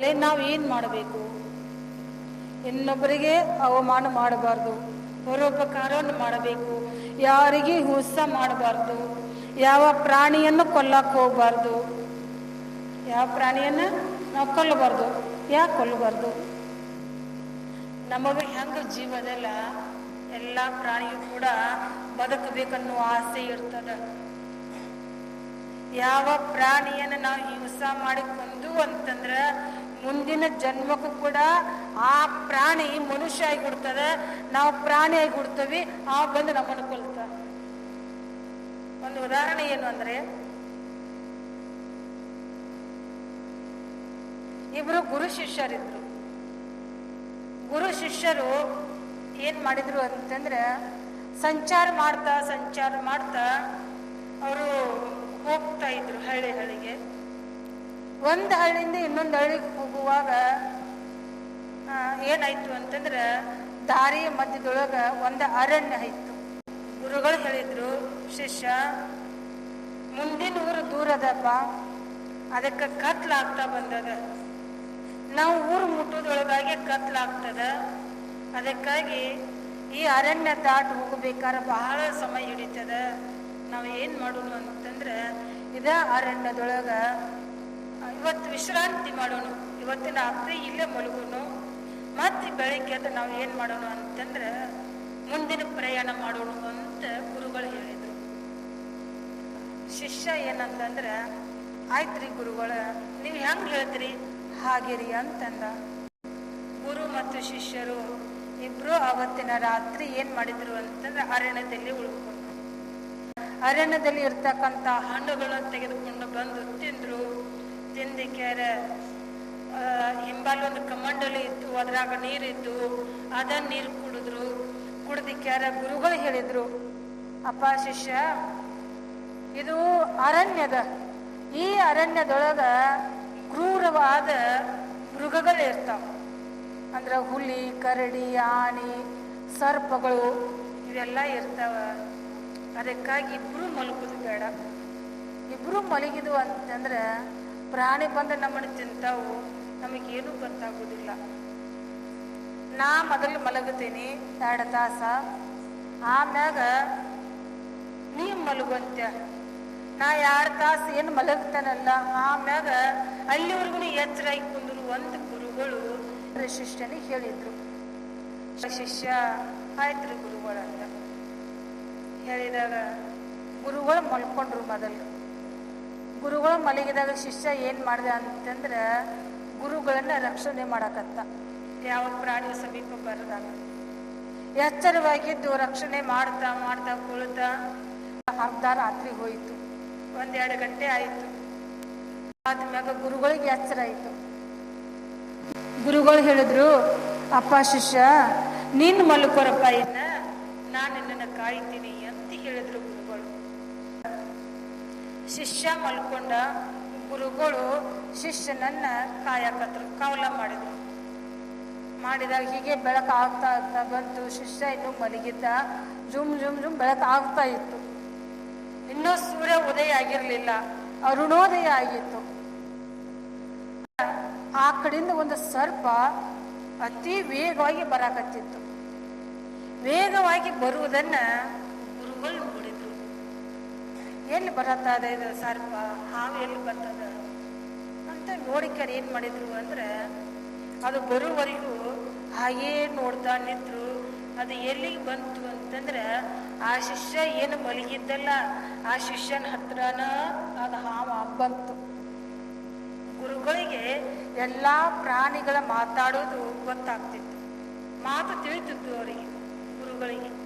ನಾವು ಏನು ಮಾಡಬೇಕು? ಇನ್ನೊಬ್ಬರಿಗೆ ಅವಮಾನ ಮಾಡಬಾರ್ದು. ಪರೋಪಕಾರವನ್ನು ಮಾಡಬೇಕು. ಯಾರಿಗೆ ಹುಸ ಮಾಡಬಾರ್ದು. ಯಾವ ಪ್ರಾಣಿಯನ್ನು ಕೊಲ್ಲಕ್ಕೆ ಹೋಗಬಾರ್ದು. ಯಾವ ಪ್ರಾಣಿಯನ್ನು ನಾವು ಕೊಲ್ಲಬಾರ್ದು. ಯಾಕೆ ಕೊಲ್ಲಬಾರ್ದು? ನಮಗೆ ಹೆಂಗೆ ಜೀವದಲ್ಲ ಎಲ್ಲ ಪ್ರಾಣಿಯು ಕೂಡ ಬದುಕಬೇಕನ್ನೋ ಆಸೆ ಇರ್ತದ. ಯಾವ ಪ್ರಾಣಿಯನ್ನು ನಾವು ಹಿಂಸಾ ಮಾಡಿ ಕೊಂದು ಅಂತಂದ್ರ ಮುಂದಿನ ಜನ್ಮಕ್ಕೂ ಕೂಡ ಆ ಪ್ರಾಣಿ ಮನುಷ್ಯ ಆಗಿ ಹುಡ್ತದೆ ನಾವು ಪ್ರಾಣಿ ಆಗಿ ಹುಡ್ತೀವಿ ಆ ಬಂದು ನಮ್ಮನ್ನು ಕೊಲ್ತ ಒಂದು ಉದಾಹರಣೆ ಏನು ಅಂದ್ರೆ, ಇಬ್ರು ಗುರು ಶಿಷ್ಯರಿದ್ರು. ಗುರು ಶಿಷ್ಯರು ಏನ್ ಮಾಡಿದ್ರು ಅಂತಂದ್ರೆ, ಸಂಚಾರ ಮಾಡ್ತಾ ಸಂಚಾರ ಮಾಡ್ತಾ ಅವರು ಹೋಗ್ತಾ ಇದ್ರು ಹಳ್ಳಿ ಹಳ್ಳಿಗೆ ಒಂದು ಹಳ್ಳಿಯಿಂದ ಇನ್ನೊಂದು ಹಳ್ಳಿಗೆ ಹೋಗುವಾಗ ಏನಾಯ್ತು ಅಂತಂದ್ರೆ ದಾರಿಯ ಮಧ್ಯದೊಳಗ ಒಂದು ಅರಣ್ಯ ಆಯ್ತು ಗುರುಗಳು ಹೇಳಿದ್ರು, ಶಿಷ್ಯ, ಮುಂದಿನ ಊರು ದೂರದಪ್ಪ. ಅದಕ್ಕೆ ಕತ್ಲಾಗ್ತಾ ಬಂದದ. ನಾವು ಊರು ಮುಟ್ಟೋದೊಳಗಾಗಿ ಕತ್ಲಾಗ್ತದ ಅದಕ್ಕಾಗಿ ಈ ಅರಣ್ಯ ದಾಟ್ ಹೋಗಬೇಕಾದ್ರೆ ಬಹಳ ಸಮಯ ಹಿಡಿತದ. ನಾವು ಏನು ಮಾಡೋಣ ಅಂತಂದ್ರೆ, ಇದ ಅರಣ್ಯದೊಳಗ ಇವತ್ತು ವಿಶ್ರಾಂತಿ ಮಾಡೋಣ. ಇವತ್ತಿನ ರಾತ್ರಿ ಇಲ್ಲೇ ಮಲಗೋನು ಮತ್ತೆ ಬೆಳಗ್ಗೆ ಎದ್ದು ನಾವು ಏನ್ ಮಾಡೋಣ ಅಂತಂದ್ರೆ ಮುಂದಿನ ಪ್ರಯಾಣ ಮಾಡೋಣ ಅಂತ ಗುರುಗಳು ಹೇಳಿದ್ರು. ಶಿಷ್ಯ ಏನಂತಂದ್ರೆ, ಆಯ್ತ್ರಿ ಗುರುಗಳ, ನೀವು ಹೆಂಗ್ ಹೇಳ್ತೀರಿ? ರೀ ಅಂತಂದ. ಗುರು ಮತ್ತು ಶಿಷ್ಯರು ಇಬ್ರು ಅವತ್ತಿನ ರಾತ್ರಿ ಏನ್ ಮಾಡಿದ್ರು ಅಂತಂದ್ರೆ ಅರಣ್ಯದಲ್ಲಿ ಉಳ್ಕೊಂಡ್ರು. ಅರಣ್ಯದಲ್ಲಿ ಇರ್ತಕ್ಕಂತ ಹಣ್ಣುಗಳನ್ನು ತೆಗೆದುಕೊಂಡು ಬಂದು ತಿಂದ್ರು. ತಿಂದಿಕ್ಯಾರ ಹಿಂಬಾಲ ಒಂದು ಕಮಂಡಲಿ ಇತ್ತು, ಅದ್ರಾಗ ನೀರಿತ್ತು ಅದನ್ನ ನೀರು ಕುಡಿದ್ರು. ಕುಡ್ದಿಕ್ಯಾರ ಗುರುಗಳು ಹೇಳಿದ್ರು, ಅಪ್ಪ, ಶಿಷ್ಯ, ಇದು ಅರಣ್ಯದ, ಈ ಅರಣ್ಯದೊಳಗ ಕ್ರೂರವಾದ ಮೃಗಗಳು ಇರ್ತಾವ. ಅಂದ್ರ ಹುಲಿ, ಕರಡಿ, ಆನೆ, ಸರ್ಪಗಳು, ಇವೆಲ್ಲ ಇರ್ತಾವ. ಅದಕ್ಕಾಗಿ ಇಬ್ರು ಮಲಗುದು ಬೇಡ. ಇಬ್ರು ಮಲಗಿದು ಅಂತಂದ್ರೆ ಪ್ರಾಣಿ ಬಂದು ನಮ್ಮನ್ನು ತಿಂತಾವು ನಮಗೇನು ಗೊತ್ತಾಗೋದಿಲ್ಲ. ನಾ ಮೊದಲು ಮಲಗುತ್ತೀನಿ, ಎರಡು ತಾಸ. ಆಮ್ಯಾಗ ನೀ ಮಲಗುವಂತ್ಯ. ನಾ ಎರಡು ತಾಸು ಏನು ಮಲಗ್ತಾನಲ್ಲ, ಆಮ್ಯಾಗ ಅಲ್ಲಿವರೆಗೂ ಎಚ್ಚರಾಗಿ ಕುಂದ್ರು ಒಂದು ಗುರುಗಳು ಶಿಷ್ಯನಿಗೆ ಹೇಳಿದ್ರು. ಶಿಷ್ಯ, ಆಯ್ತ್ರಿ ಗುರುಗಳಂತ. ಹೇಳಿದಾಗ ಗುರುಗಳು ಮಲ್ಕೊಂಡ್ರು ಮೊದಲು. ಗುರುಗಳು ಮಲಗಿದಾಗ ಶಿಷ್ಯ ಏನ್ ಮಾಡಿದ ಅಂತಂದ್ರೆ ಗುರುಗಳನ್ನ ರಕ್ಷಣೆ ಮಾಡಕತ್ತ. ಯಾವ ಪ್ರಾಣಿ ಸಮೀಪ ಬರದಾಗ ಎಚ್ಚರವಾಗಿದ್ದು ರಕ್ಷಣೆ ಮಾಡ್ತಾ ಮಾಡ್ತಾ ಕುಳಿತ ಅರ್ಧ ರಾತ್ರಿ ಹೋಯಿತು. ಒಂದೆರಡು ಗಂಟೆ ಆಯಿತು. ಆದ್ಮ್ಯಾಗ ಗುರುಗಳಿಗೆ ಎಚ್ಚರ ಆಯಿತು. ಗುರುಗಳು ಹೇಳಿದ್ರು ಅಪ್ಪ ಶಿಷ್ಯ ನೀನು ಮಲ್ಕೊರಪ್ಪ ಇನ್ನ ನಾನು ನಿನ್ನನ್ನು ಕಾಯ್ತೀನಿ ಅಂತ ಹೇಳಿದ್ರು ಗುರುಗಳು ಶಿಷ್ಯ ಮಲ್ಕೊಂಡ ಗುರುಗಳು ಶಿಷ್ಯನನ್ನ ಕಾಯಕತ್ರು ಕಾವಲ ಮಾಡಿದ್ರು. ಮಾಡಿದಾಗ ಹೀಗೆ ಬೆಳಕು ಆಗ್ತಾ ಆಗ್ತಾ ಬಂತು. ಶಿಷ್ಯ ಇನ್ನು ಮಲಗಿದ್ದ. ಜುಮ್ ಜುಮ್ ಜುಮ್ ಬೆಳಕು ಆಗ್ತಾ ಇತ್ತು. ಇನ್ನೂ ಸೂರ್ಯ ಉದಯ ಆಗಿರಲಿಲ್ಲ. ಅರುಣೋದಯ ಆಗಿತ್ತು. ಆ ಕಡೆಯಿಂದ ಒಂದು ಸರ್ಪ ಅತಿ ವೇಗವಾಗಿ ಬರಾಕತ್ತಿತ್ತು. ವೇಗವಾಗಿ ಬರುವುದನ್ನ ಗುರುಗಳು ಎಲ್ಲಿ ಬರತ್ತದ ಇದು ಸರ್ಪ? ಹಾವು ಎಲ್ಲಿ ಬರ್ತದ? ಅಂತ ನೋಡಿಕರ್ ಏನ್ ಮಾಡಿದ್ರು ಅಂದ್ರೆ, ಅದು ಬರುವವರೆಗೂ ಹಾಗೇ ನೋಡ್ತಾ ನಿಂತರು. ಅದು ಎಲ್ಲಿಗೆ ಬಂತು ಅಂತಂದ್ರೆ, ಆ ಶಿಷ್ಯ ಏನು ಮಲಗಿದ್ದಲ್ಲ, ಆ ಶಿಷ್ಯನ ಹತ್ರನ ಅದು ಹಾವು ಬಂತು. ಗುರುಗಳಿಗೆ ಎಲ್ಲಾ ಪ್ರಾಣಿಗಳ ಮಾತಾಡೋದು ಗೊತ್ತಾಗ್ತಿತ್ತು. ಮಾತು ತಿಳಿತಿತ್ತು ಅವರಿಗೆ, ಗುರುಗಳಿಗೆ.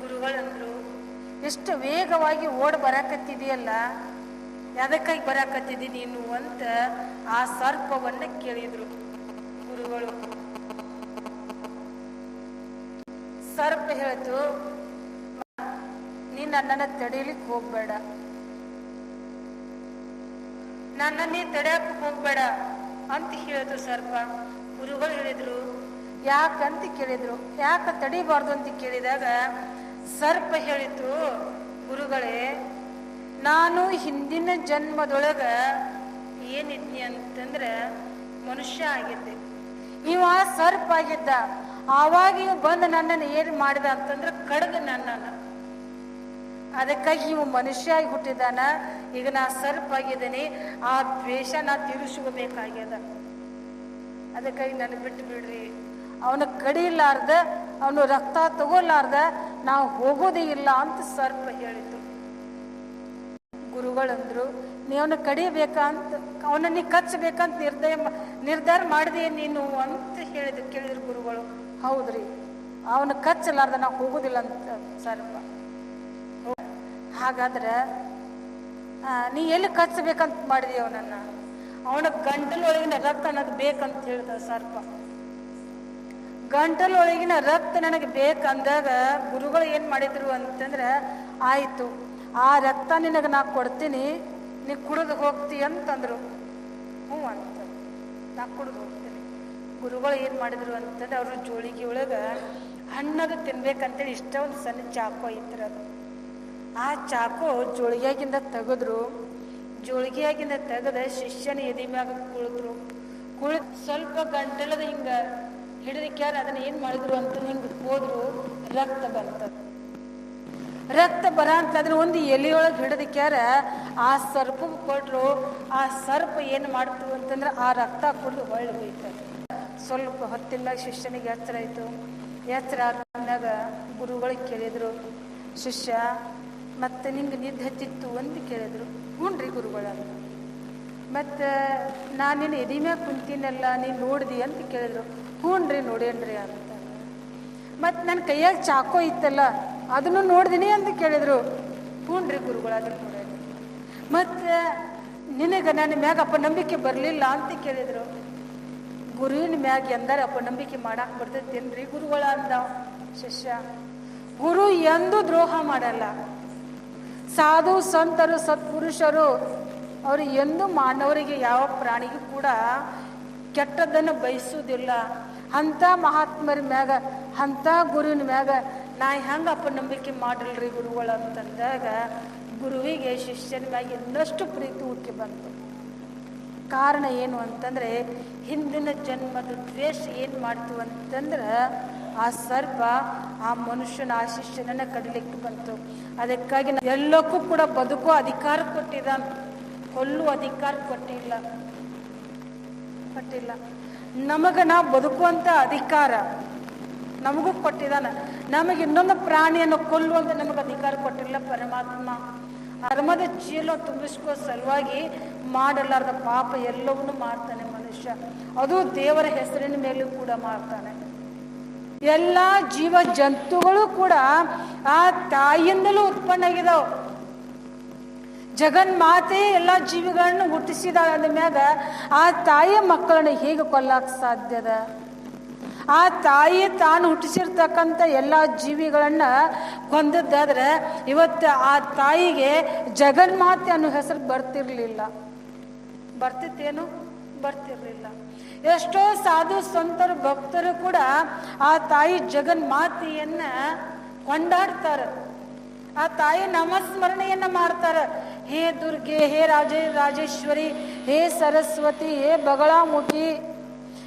ಗುರುಗಳಂದ್ರು ಎಷ್ಟು ವೇಗವಾಗಿ ಓಡ್ ಬರಾಕತ್ತಿದೆಯಲ್ಲ ಎದಕ್ಕಾಗಿ ಬರಾಕತ್ತಿದಿ ನೀನು ಅಂತ ಆ ಸರ್ಪವನ್ನ ಕೇಳಿದ್ರು ಗುರುಗಳು. ಸರ್ಪ ಹೇಳ್ತು ನೀ ನನ್ನನ್ನ ತಡೀಲಿಕ್ಕೆ ಹೋಗ್ಬೇಡ. ನನ್ನ ನೀ ತಡೆಯಕ್ ಹೋಗ್ಬೇಡ ಅಂತ ಹೇಳಿದ್ರು ಸರ್ಪ. ಗುರುಗಳು ಹೇಳಿದ್ರು, ಯಾಕಂತ ಕೇಳಿದ್ರು. ಯಾಕ ತಡಿಬಾರ್ದು ಅಂತ ಕೇಳಿದಾಗ ಸರ್ಪ ಹೇಳಿತು ಗುರುಗಳೇ, ನಾನು ಹಿಂದಿನ ಜನ್ಮದೊಳಗ ಏನಿದ್ನಿ ಅಂತಂದ್ರೆ ಮನುಷ್ಯ ಆಗಿದ್ದೆ. ಇವ ಸರ್ಪ ಆಗಿದ್ದ. ಆವಾಗ ಬಂದು ನನ್ನನ್ನು ಏನು ಮಾಡಿದ ಅಂತಂದ್ರೆ ಕಡ್ದ ನನ್ನನ್ನು. ಅದಕ್ಕಾಗಿ ಇವು ಮನುಷ್ಯ ಆಗಿ ಹುಟ್ಟಿದಾನ. ಈಗ ನಾ ಸರ್ಪ ಆಗಿದ್ದೀನಿ. ಆ ದ್ವೇಷ ನಾ ತೀರಿಸ್ಕೋಬೇಕಾಗ್ಯದ. ಅದಕ್ಕಾಗಿ ನನ್ನ ಬಿಟ್ಟು ಬಿಡ್ರಿ. ಅವನ ಕಡಿಲಾರ್ದ, ಅವನು ರಕ್ತ ತಗೋಲಾರ್ದ ನಾವು ಹೋಗೋದೇ ಇಲ್ಲ ಅಂತ ಸರ್ಪ ಹೇಳಿತು ಗುರುಗಳಂದ್ರು, ನೀ ಅವನ ಕಡಿಬೇಕಂತ ಅವನ ನೀ ಕಚ್ಚಬೇಕಂತ ಮಾ- ನಿರ್ಧಾರ ಮಾಡಿದೆ ನೀನು ಅಂತ ಹೇಳಿದ ಕೇಳಿದ್ರು ಗುರುಗಳು. ಹೌದ್ರಿ, ಅವನ ಕಚ್ಚಲಾರ್ದ ನಾವು ಹೋಗೋದಿಲ್ಲ ಅಂತ ಸರ್ಪ. ಹಾಗಾದ್ರೆ ನೀ ಎಲ್ಲಿ ಕಚ್ಚಬೇಕಂತ ಮಾಡಿದಿ ಅವನನ್ನ? ಅವನ ಗಂಟಲೊಳಗಿನ ರಕ್ತ ಅನ್ನೋದು ಬೇಕಂತ ಹೇಳ್ದ ಸರ್ಪ. ಗಂಟಲೊಳಗಿನ ರಕ್ತ ನನಗೆ ಬೇಕಂದಾಗ ಗುರುಗಳು ಏನು ಮಾಡಿದ್ರು ಅಂತಂದ್ರೆ, ಆಯಿತು, ಆ ರಕ್ತ ನಿನಗೆ ನಾ ಕೊಡ್ತೀನಿ, ನೀ ಕುಡಿದು ಹೋಗ್ತಿ ಅಂತಂದ್ರು. ಹ್ಞೂ ಅಂತ. ನಾ ಕುಡಿದು ಹೋಗ್ತೀನಿ. ಗುರುಗಳು ಏನು ಮಾಡಿದ್ರು ಅಂತಂದ್ರೆ, ಅವರು ಜೋಳಿಗೆ ಒಳಗೆ ಹಣ್ಣದು ತಿನ್ಬೇಕಂತೇಳಿ ಇಷ್ಟ ಒಂದು ಸಣ್ಣ ಚಾಕು ಐತ್ರ ಅದು. ಆ ಚಾಕು ಜೋಳಿಗೆಯಾಗಿಂದ ತೆಗೆದ್ರು. ಜೋಳಿಗೆಯಾಗಿಂದ ತೆಗೆದ ಶಿಷ್ಯನ ಎದಿ ಮ್ಯಾಗ ಕುಳಿತರು ಕುಳಿತು ಸ್ವಲ್ಪ ಗಂಟಲದ ಹಿಂಗ ಹಿಡಿದಕ್ಯಾರ, ಅದನ್ನ ಏನ್ ಮಾಡಿದ್ರು ಅಂತ ಹಿಂಗ್ ಹೋದ್ರು, ರಕ್ತ ಬರ್ತದ ರಕ್ತ ಬರ ಅಂತ ಅದನ್ನ ಒಂದು ಎಲೆಯೊಳಗೆ ಹಿಡಿದಿಕ್ಯಾರ, ಆ ಸರ್ಪ ಕೊಟ್ರು, ಆ ಸರ್ಪ ಏನ್ ಮಾಡ್ತು ಅಂತಂದ್ರೆ ಆ ರಕ್ತ ಕುಡಿದು ಹೊಳ್ಳಿ ಹೋಯ್ತದೆ. ಸ್ವಲ್ಪ ಹೊತ್ತಿಲ್ಲ ಶಿಷ್ಯನಿಗೆ ಎಚ್ಚರ ಆಯ್ತು. ಎಚ್ಚರ ಆದಾಗ ಗುರುಗಳಿಗೆ ಕೇಳಿದ್ರು, ಶಿಷ್ಯ, ಮತ್ತೆ ನಿಂಗೆ ನಿದ್ದೆ ಹಚ್ಚಿತ್ತು ಅಂತ ಕೇಳಿದ್ರು ಹ್ಞೂನ್ರಿ ಗುರುಗಳ ಮತ್ತು ನಾನು ನಿನ್ನ ಎದಿ ಮ್ಯಾಗ ಕುಂತೀನಲ್ಲ, ನೀನು ನೋಡಿದಿ ಅಂತ ಕೇಳಿದ್ರು. ಹ್ಞೂನ್ರಿ ನೋಡೇನ್ರಿ ಅಂತ. ಮತ್ತು ನನ್ನ ಕೈಯಾಗ ಚಾಕೋ ಇತ್ತಲ್ಲ, ಅದನ್ನು ನೋಡ್ದಿನಿ ಅಂತ ಕೇಳಿದ್ರು. ಹ್ಞೂನ್ರಿ ಗುರುಗಳು ಅದನ್ನು ನೋಡೇನಿ ಮತ್ತು ನಿನಗೆ ನನ್ನ ಮ್ಯಾಗ ಅಪನಂಬಿಕೆ ಬರಲಿಲ್ಲ ಅಂತ ಕೇಳಿದರು. ಗುರುವಿನ ಮ್ಯಾಗ ಅಪ್ಪ ಅಪನಂಬಿಕೆ ಮಾಡಕ್ಕೆ ಬರ್ತೈತೇನ್ರಿ ಗುರುಗಳ ಅಂದ ಶಿಷ್ಯ. ಗುರು ಎಂದೂ ದ್ರೋಹ ಮಾಡಲ್ಲ. ಸಾಧು, ಸಂತರು, ಸತ್ಪುರುಷರು, ಅವರು ಎಂದೂ ಮಾನವರಿಗೆ ಯಾವ ಪ್ರಾಣಿಗೂ ಕೂಡ ಕೆಟ್ಟದ್ದನ್ನು ಬಯಸುವುದಿಲ್ಲ. ಅಂಥ ಮಹಾತ್ಮರ ಮ್ಯಾಗ ಅಂಥ ಗುರುವಿನ ಮ್ಯಾಗ ನಾ ಹೆಂಗೆ ಅಪನಂಬಿಕೆ ಮಾಡಲ್ರಿ ಗುರುಗಳು ಅಂತಂದಾಗ, ಗುರುವಿಗೆ ಶಿಷ್ಯನ ಮ್ಯಾಗ ಇನ್ನಷ್ಟು ಪ್ರೀತಿ ಹುಟ್ಟಿ ಬಂತು. ಕಾರಣ ಏನು ಅಂತಂದ್ರೆ, ಹಿಂದಿನ ಜನ್ಮದ ದ್ವೇಷ ಏನು ಮಾಡ್ತು ಅಂತಂದ್ರೆ, ಆ ಸರ್ಪ ಆ ಮನುಷ್ಯನ ಆ ಶಿಷ್ಯನನ್ನ ಕಡಿಲಿಕ್ಕೆ ಬಂತು. ಅದಕ್ಕಾಗಿ ಎಲ್ಲಕ್ಕೂ ಕೂಡ ಬದುಕೋ ಅಧಿಕಾರ ಕೊಟ್ಟಿದ್ದ ಕೊಲ್ಲು ಅಧಿಕಾರ ಕೊಟ್ಟಿಲ್ಲ. ಕೊಟ್ಟಿಲ್ಲ. ನಮಗ ನಾವು ಬದುಕುವಂತ ಅಧಿಕಾರ ನಮಗೂ ಕೊಟ್ಟಿದ್ದಾನೆ. ನಮಗೆ ಇನ್ನೊಂದು ಪ್ರಾಣಿಯನ್ನು ಕೊಲ್ಲುವಂತ ನಮಗೆ ಅಧಿಕಾರ ಕೊಟ್ಟಿಲ್ಲ. ಪರಮಾತ್ಮ ಅರ್ಮದ ಚೀಲ ತುಂಬಿಸ್ಕೋ ಸಲುವಾಗಿ ಮಾಡಲಾರ್ದ ಪಾಪ ಎಲ್ಲವನ್ನೂ ಮಾಡ್ತಾನೆ ಮನುಷ್ಯ. ಅದು ದೇವರ ಹೆಸರಿನ ಮೇಲೂ ಕೂಡ ಮಾಡ್ತಾನೆ. ಎಲ್ಲ ಜೀವ ಜಂತುಗಳು ಕೂಡ ಆ ತಾಯಿಯಿಂದಲೂ ಉತ್ಪನ್ನ ಆಗಿದಾವ್. ಜಗನ್ಮಾತೆ ಎಲ್ಲ ಜೀವಿಗಳನ್ನು ಹುಟ್ಟಿಸಿದಾಳೆ ಅಂದ ಮ್ಯಾಗ ಆ ತಾಯಿಯ ಮಕ್ಕಳನ್ನ ಹೇಗೆ ಕೊಲ್ಲಕ್ಕೆ ಸಾಧ್ಯದ ಆ ತಾಯಿ ತಾನು ಹುಟ್ಟಿಸಿರ್ತಕ್ಕಂಥ ಎಲ್ಲ ಜೀವಿಗಳನ್ನ ಕೊಂದದ್ದಾದ್ರೆ ಇವತ್ತು ಆ ತಾಯಿಗೆ ಜಗನ್ಮಾತೆ ಅನ್ನೋ ಹೆಸರು ಬರ್ತಿರ್ಲಿಲ್ಲ. ಬರ್ತಿತ್ತೇನು? ಬರ್ತಿರ್ಲಿಲ್ಲ. ಎಷ್ಟೋ ಸಾಧು ಸಂತರು ಭಕ್ತರು ಕೂಡ ಆ ತಾಯಿ ಜಗನ್ಮಾತೆಯನ್ನ ಕೊಂಡಾಡ್ತಾರೆ. ಆ ತಾಯಿ ನಮಸ್ಮರಣೆಯನ್ನ ಮಾಡ್ತಾರೆ. ಹೇ ದುರ್ಗೆ, ಹೇ ರಾಜೇ, ರಾಜೇಶ್ವರಿ, ಹೇ ಸರಸ್ವತಿ, ಹೇ ಬಗಳಾಮುಖಿ,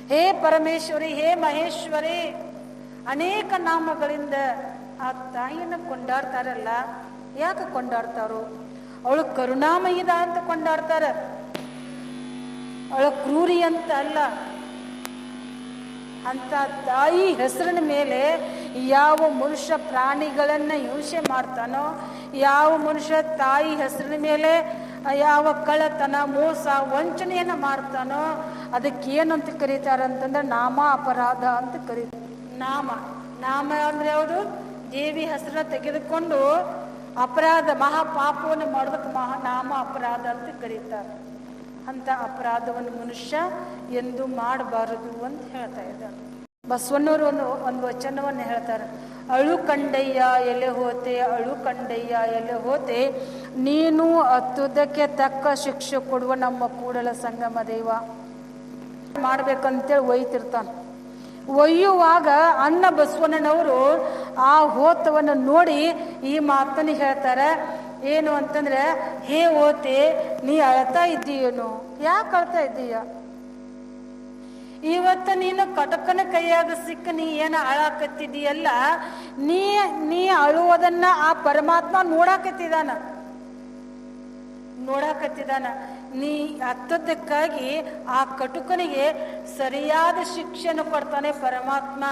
ಹೇ ಪರಮೇಶ್ವರಿ, ಹೇ ಮಹೇಶ್ವರಿ. ಅನೇಕ ನಾಮಗಳಿಂದ ಆ ತಾಯಿಯನ್ನು ಕೊಂಡಾಡ್ತಾರಲ್ಲ, ಯಾಕೆ ಕೊಂಡಾಡ್ತಾರೋ? ಅವಳು ಕರುಣಾಮಯಿದ ಅಂತ ಕೊಂಡಾಡ್ತಾರ. ಅವಳ ಕ್ರೂರಿ ಅಂತ ಅಲ್ಲ. ಅಂತ ತಾಯಿ ಹೆಸರಿನ ಮೇಲೆ ಯಾವ ಮನುಷ್ಯ ಪ್ರಾಣಿಗಳನ್ನು ಹಿಂಸೆ ಮಾಡ್ತಾನೋ, ಯಾವ ಮನುಷ್ಯ ತಾಯಿ ಹೆಸರಿನ ಮೇಲೆ, ಯಾವ ಕಳ್ಳತನ, ಮೋಸ, ವಂಚನೆಯನ್ನು ಮಾಡ್ತಾನೋ ಅದಕ್ಕೆ ಏನಂತ ಕರೀತಾರೆ ಅಂತಂದ್ರೆ ನಾಮ ಅಪರಾಧ ಅಂತ ಕರೀ ನಾಮ. ನಾಮ ಅಂದ್ರೆ ಯಾವುದು? ದೇವಿ ಹೆಸರನ್ನ ತೆಗೆದುಕೊಂಡು ಅಪರಾಧ, ಮಹಾಪಾಪವನ್ನು ಮಾಡೋದಕ್ಕೆ ಮಹಾ ನಾಮ ಅಪರಾಧ ಅಂತ ಕರೀತಾರೆ. ಅಂತ ಅಪರಾಧವನ್ನು ಮನುಷ್ಯ ಎಂದು ಮಾಡಬಾರದು ಅಂತ ಹೇಳ್ತಾ ಇದ್ದಾರೆ. ಬಸವಣ್ಣವರು ಒಂದು ಒಂದು ವಚನವನ್ನು ಹೇಳ್ತಾರೆ. ಅಳು ಕಂಡಯ್ಯ, ಎಲೆ ಹೋತೆ, ಅಳು ಕಂಡಯ್ಯ, ಎಲೆ ಹೋತೆ, ನೀನು ಹತ್ತುದಕ್ಕೆ ತಕ್ಕ ಶಿಕ್ಷೆ ಕೊಡುವ ನಮ್ಮ ಕೂಡಲ ಸಂಗಮ ದೈವ. ಮಾಡ್ಬೇಕಂತೇಳಿ ಒಯ್ತಿರ್ತಾನೆ. ಒಯ್ಯುವಾಗ ಅನ್ನ ಬಸವಣ್ಣನವರು ಆ ಹೋತವನ್ನು ನೋಡಿ ಈ ಮಾತನ್ನು ಹೇಳ್ತಾರೆ. ಏನು ಅಂತಂದ್ರೆ, ಹೇ ಓತೆ ನೀ ಅಳ್ತಾ ಇದ್ದೀಯೇನು? ಯಾಕೆ ಅಳ್ತಾ ಇದ್ದೀಯ? ಇವತ್ತು ನೀನು ಕಟಕನ ಕೈಯಾಗ ಸಿಕ್ಕ ನೀ ಏನು ಅಳಾಕತ್ತಿದೀಯಲ್ಲ ನೀ ನೀ ಅಳುವುದನ್ನ ಆ ಪರಮಾತ್ಮ ನೋಡಾಕತ್ತಿದಾನ. ನೋಡಾಕತ್ತಿದಾನ. ನೀ ಹತ್ತದಕ್ಕಾಗಿ ಆ ಕಟುಕನಿಗೆ ಸರಿಯಾದ ಶಿಕ್ಷೆನ ಕೊಡ್ತಾನೆ ಪರಮಾತ್ಮ.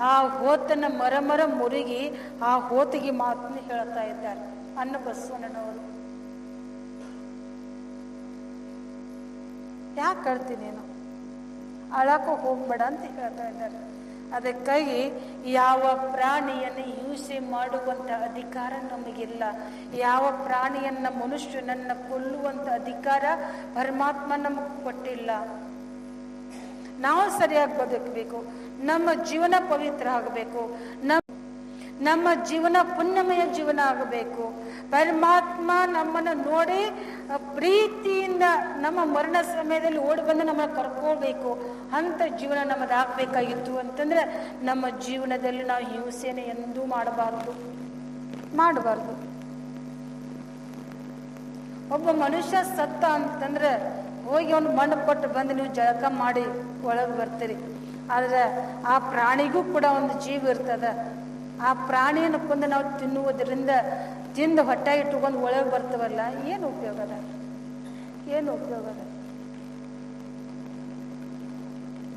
ಆ ಹೋತನ ಮರಮರ ಮರ ಮುರುಗಿ ಆ ಹೋತಿಗೆ ಮಾತನ್ನ ಹೇಳ್ತಾ ಇದ್ದಾರೆ. ಅನ್ನ ಬಸವಣ್ಣನವರು. ಯಾಕೆ ಕಳ್ತೀನಿ ನೀನು ಅಳಕ್ಕೆ ಹೋಗ್ಬೇಡ ಅಂತ ಹೇಳ್ತಾ ಇದ್ದಾರೆ. ಅದಕ್ಕಾಗಿ ಯಾವ ಪ್ರಾಣಿಯನ್ನು ಹಿಂಸೆ ಮಾಡುವಂಥ ಅಧಿಕಾರ ನಮಗಿಲ್ಲ. ಯಾವ ಪ್ರಾಣಿಯನ್ನ ಮನುಷ್ಯನನ್ನ ಕೊಲ್ಲುವಂಥ ಅಧಿಕಾರ ಪರಮಾತ್ಮ ನಮಗೆ ಕೊಟ್ಟಿಲ್ಲ. ನಾವು ಸರಿಯಾಗಿ ಬದುಕಬೇಕು. ನಮ್ಮ ಜೀವನ ಪವಿತ್ರ ಆಗಬೇಕು. ನಮ್ಮ ನಮ್ಮ ಜೀವನ ಪುಣ್ಯಮಯ ಜೀವನ ಆಗಬೇಕು. ಪರಮಾತ್ಮ ನಮ್ಮನ್ನು ನೋಡಿ ಪ್ರೀತಿಯಿಂದ ನಮ್ಮ ಮರಣ ಸಮಯದಲ್ಲಿ ಓಡಿ ಬಂದು ನಮ್ಮನ್ನು ಕರ್ಕೊಳ್ಬೇಕು. ಅಂತ ಜೀವನ ನಮ್ಮದಾಗಬೇಕಾಗಿತ್ತು ಅಂತಂದ್ರೆ ನಮ್ಮ ಜೀವನದಲ್ಲಿ ನಾವು ಹಿಂಸೆಯನ್ನು ಎಂದೂ ಮಾಡಬಾರ್ದು. ಮಾಡಬಾರ್ದು. ಒಬ್ಬ ಮನುಷ್ಯ ಸತ್ತ ಅಂತಂದ್ರೆ ಹೋಗಿ ಒಂದು ಮಣ್ಣು ಕೊಟ್ಟು ಬಂದು ನೀವು ಜಳಕ ಮಾಡಿ ಒಳಗೆ ಬರ್ತೀರಿ. ಆದ್ರೆ ಆ ಪ್ರಾಣಿಗೂ ಕೂಡ ಒಂದು ಜೀವ ಇರ್ತದ. ಆ ಪ್ರಾಣಿಯನ್ನು ಕೊಂದು ನಾವು ತಿನ್ನುವುದರಿಂದ ತಿಂದು ಹೊಟ್ಟೆ ಇಟ್ಟುಕೊಂಡು ಒಳಗೆ ಬರ್ತವಲ್ಲ, ಏನು ಉಪಯೋಗ ಅದ? ಏನು ಉಪಯೋಗ ಅದ?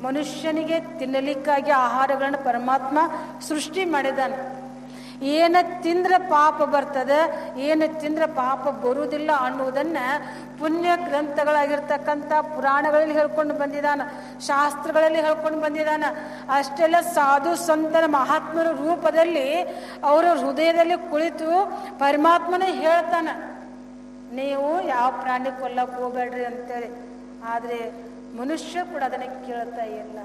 ಮನುಷ್ಯನಿಗೆ ತಿನ್ನಲಿಕ್ಕಾಗಿ ಆಹಾರಗಳನ್ನು ಪರಮಾತ್ಮ ಸೃಷ್ಟಿ ಮಾಡಿದಾನೆ ಏನ ತಿಂದ್ರೆ ಪಾಪ ಬರ್ತದೆ, ಏನು ತಿಂದ್ರೆ ಪಾಪ ಬರುವುದಿಲ್ಲ ಅನ್ನುವುದನ್ನ ಪುಣ್ಯ ಗ್ರಂಥಗಳಾಗಿರ್ತಕ್ಕಂಥ ಪುರಾಣಗಳಲ್ಲಿ ಹೇಳ್ಕೊಂಡು ಬಂದಿದ್ದಾನ, ಶಾಸ್ತ್ರಗಳಲ್ಲಿ ಹೇಳ್ಕೊಂಡು ಬಂದಿದ್ದಾನ. ಅಷ್ಟೆಲ್ಲ ಸಾಧು ಸಂತನ ಮಹಾತ್ಮರ ರೂಪದಲ್ಲಿ ಅವರ ಹೃದಯದಲ್ಲಿ ಕುಳಿತು ಪರಮಾತ್ಮನೇ ಹೇಳ್ತಾನ, ನೀವು ಯಾವ ಪ್ರಾಣಿ ಕೊಲ್ಲಕ್ಕೆ ಹೋಗ್ಬೇಡ್ರಿ ಅಂತೇಳಿ. ಆದರೆ ಮನುಷ್ಯ ಕೂಡ ಅದನ್ನ ಕೇಳ್ತಾ ಇಲ್ಲ.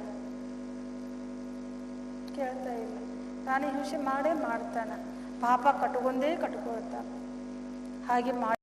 ಕೇಳ್ತಾ ಇಲ್ಲ. ತಾನೇ ಹಿಂಸೆ ಮಾಡೇ ಮಾಡ್ತಾನೆ. ಪಾಪ ಕಟ್ಕೊಂಡೇ ಕಟ್ಕೊಳ್ತಾನೆ. ಹಾಗೆ ಮಾಡಿ